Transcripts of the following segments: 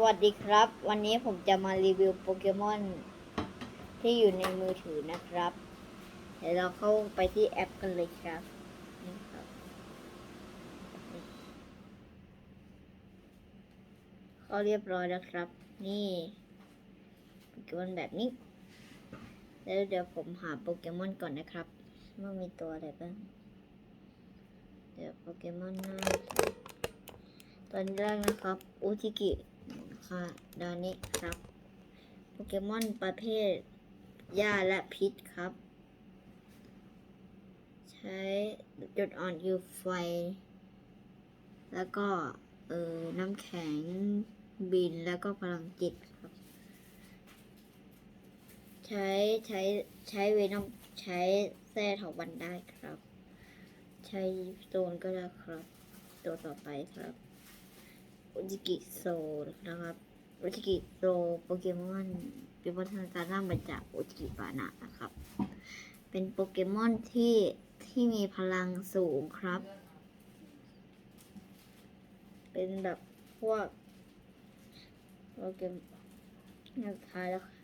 วัสดีครับ วันนี้ผมจะมารีวิวโปเกมอนที่อยู่ในมือถือนะครับ เดี๋ยวเราเข้าไปที่แอปกันเลยครับนี่ครับเข้าเรียบร้อยแล้วครับ นี่โปเกมอนแบบนี้ แล้วเดี๋ยวผมหาโปเกมอนก่อนนะครับว่ามีตัวอะไรบ้างเดี๋ยวโปเกมอนหน้าตอนแรกนะครับอุทิกิ ค่ะดานนี้ครับ โปเกมอนประเภทหญ้าและพิษครับ ใช้จุดอ่อนยูไฟ แล้วก็ เออน้ำแข็งบินแล้วก็พลังจิตครับ ใช้ใช้ใช้เวนอมใช้แส้ถาวันได้ครับ ใช้โซนก็ได้ครับ ตัวต่อไปครับ อุจิกิโซนะครับอุจิกิโซโปเกมอนเป็นวัฒนาการร่างมาจากอุจิกิบานะนะครับ เป็นโปเกมอนที่ที่มีพลังสูงครับ เป็นแบบพวกโปเกมอนท้ายแล้วค่ะ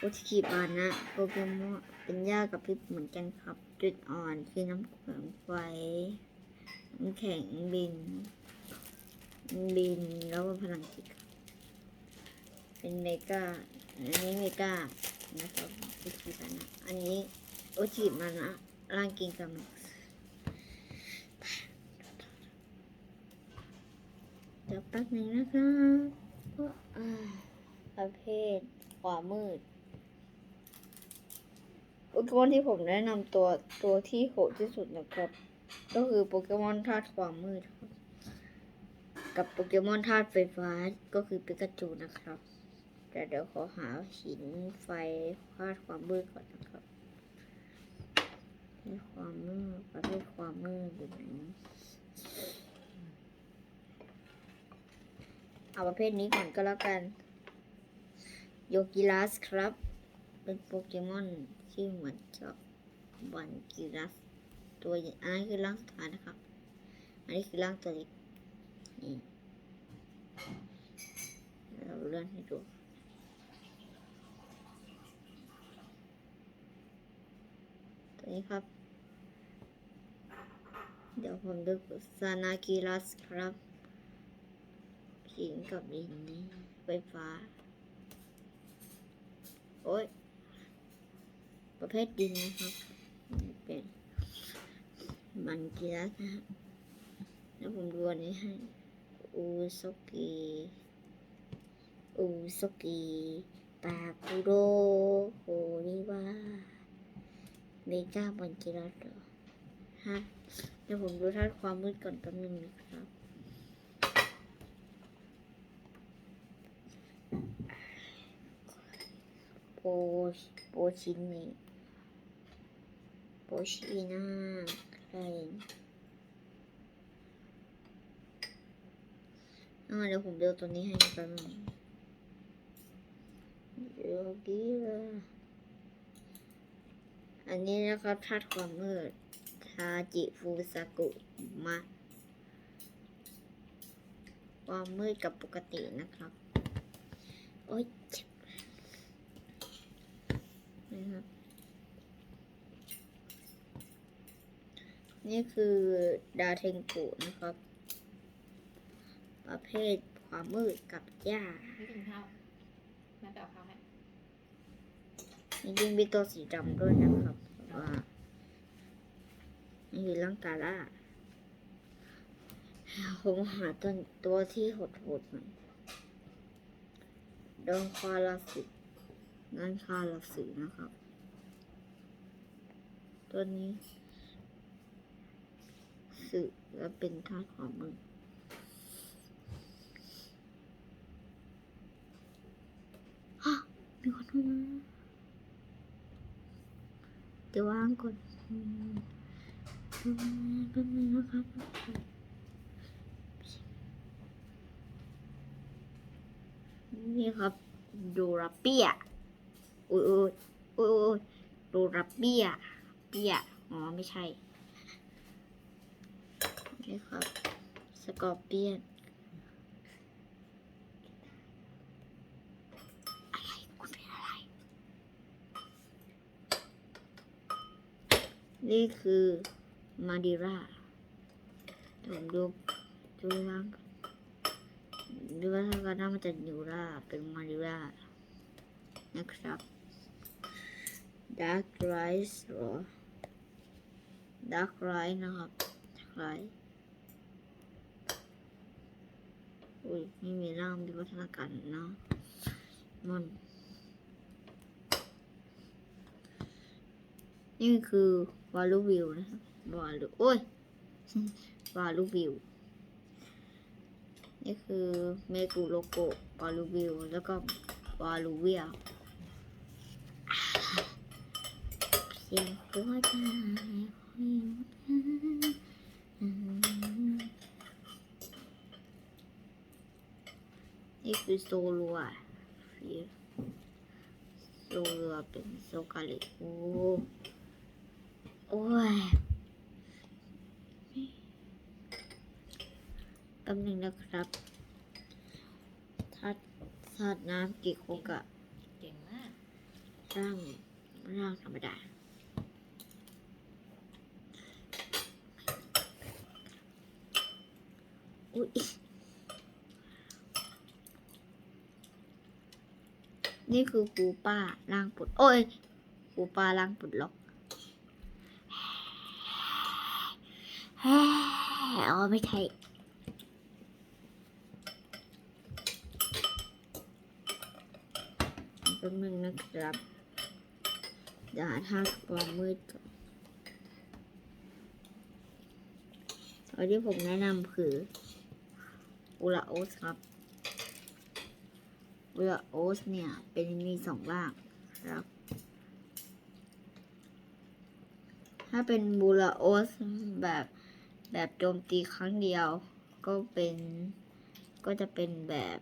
อุจิกิบานะโปเกมอนเป็นหญ้ากับพิบเหมือนกันครับ จุดอ่อนคือน้ำแข็งไฟน้ำแข็งบิน บินแล้วก็พลังจิตเป็นเมกาอันนี้เมกานะครับโอชิมานะอันนี้โอชิมานะร่างกิงกัมเดี๋ยวแป๊บหนึงนะครับอ่าประเภทขวามืดโปเกมอนที่ผมแนะนำตัวตัวที่โหดที่สุดนะครับ ก็คือโปเกมอนธาตุความมืดครับ กับโปเกมอนธาตุไฟฟ้าก็คือปิกาจูนะครับแต่เดี๋ยวขอหาหินไฟธาตุความมืดก่อนนะครับในความมืดประเภทความมืดอยู่ไหนเอาประเภทนี้ก่อนก็แล้วกัน โยกิรัสครับ เป็นโปเกมอนที่เหมือนกับวันกิรัสตัวอันนี้คือร่างสุดท้ายนะครับ อันนี้คือร่างตัวเล็ก นี่เราเลื่อนให้ดูตัวนี้ครับ เดี๋ยวผมดูซานากิรัสครับหินกับดินนี่ไฟฟ้า โอ้ย ประเภทดินนะครับเป็นมันกิรัสนะฮะแล้วผมดูอันนี้ให้ อูซกิอูซกิตาคุโรโฮริวาเมกาบันจิรัตฮะเดี๋ยวผมดูท่าความมืดก่อนแป๊บนึงนะครับโปโปชินิโปชินาใคร อ่าเดี๋ยวผมเดูตัวนี้ให้แป๊บนึงโยกิระอันนี้นะครับธาตุความมืดทาจิฟูซากุมะความมืดกับปกตินะครับ โอ๊ยเจ็บนะครับ นี่คือดาเทงกุนะครับ ประเภทความมืดกับหญ้าไม่กินข้าวแม่ไปเอาข้าวให้จริงๆมีตัวสีดำด้วยนะครับว่านี่คือร่างกาล่าผมหาตัวตัวที่โหดๆหน่อยดองคาราสินั่นคาราสินะครับ ตัวนี้สึและเป็นธาตุของมึง ฮะ มีคนเดี๋ยววางก่อนอืมแป๊บนึงนะครับนี่ครับดูราเปียอุ้ยอุ้ยอุ้ยอุ้ยดูราเปียเปียอ๋อไม่ใช่นี่ครับสกอร์เปียน นี่คือมาดิราผมดูดูร่างดูว่าถ้าการน่ามันจะนิวราเป็นมาดิรานะครับ Dark Rise หรอ Dark Rise นะครับ Dark Rise อุ้ยไม่มีร่างมีวัฒนาการเนาะมัน นี่คือวาลูวิวนะครับวาลูโอ้ยวาลูวิวนี่คือเมกูโลโกวาลูวิวแล้วก็วาลูเวียเสียงหัวใจนี่คือโซลัวโซลัวเป็นโซกาลิโอ โอ้ยแป๊บหนึงนะครับธาตุธาตุน้ำกี่โคกะเก่งมากร่างร่างธรรมดาอุ้ยนี่คือครูป้าร่างปลดโอ้ยครูป้าร่างปลดล็อก อ๋อไม่ใช่แป๊บนึงนะครับเดี๋ยวหาทางความมืดก่อนตัวที่ผมแนะนำคืออุลาโอสครับอุลาโอสเนี่ยเป็นมีสองร่างครับ ถ้าเป็นบูราโอสแบบ แบบโจมตีครั้งเดียว ก็เป็น ก็จะเป็นแบบ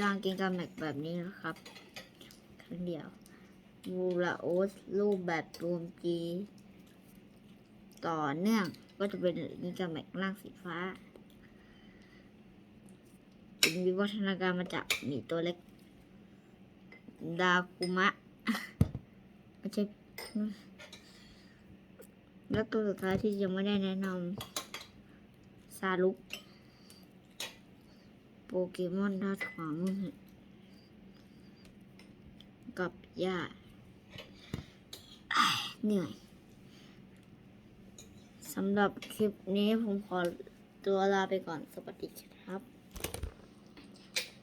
ร่างกิงกาแมกแบบนี้นะครับ ครั้งเดียวบูราโอสรูปแบบโจมตีต่อเนื่องก็จะเป็นกิงกาแมกร่างสีฟ้าเป็นวิวัฒนาการมาจากหมีตัวเล็ก ดาคุมะ ไม่ใช่ แล้วตัวสุดท้ายที่ยังไม่ได้แนะนำซาลุกโปเกมอนด้านขวามือกับย่าอ้ายเหนื่อยสำหรับคลิปนี้ผมขอตัวลาไปก่อนสวัสดีครับ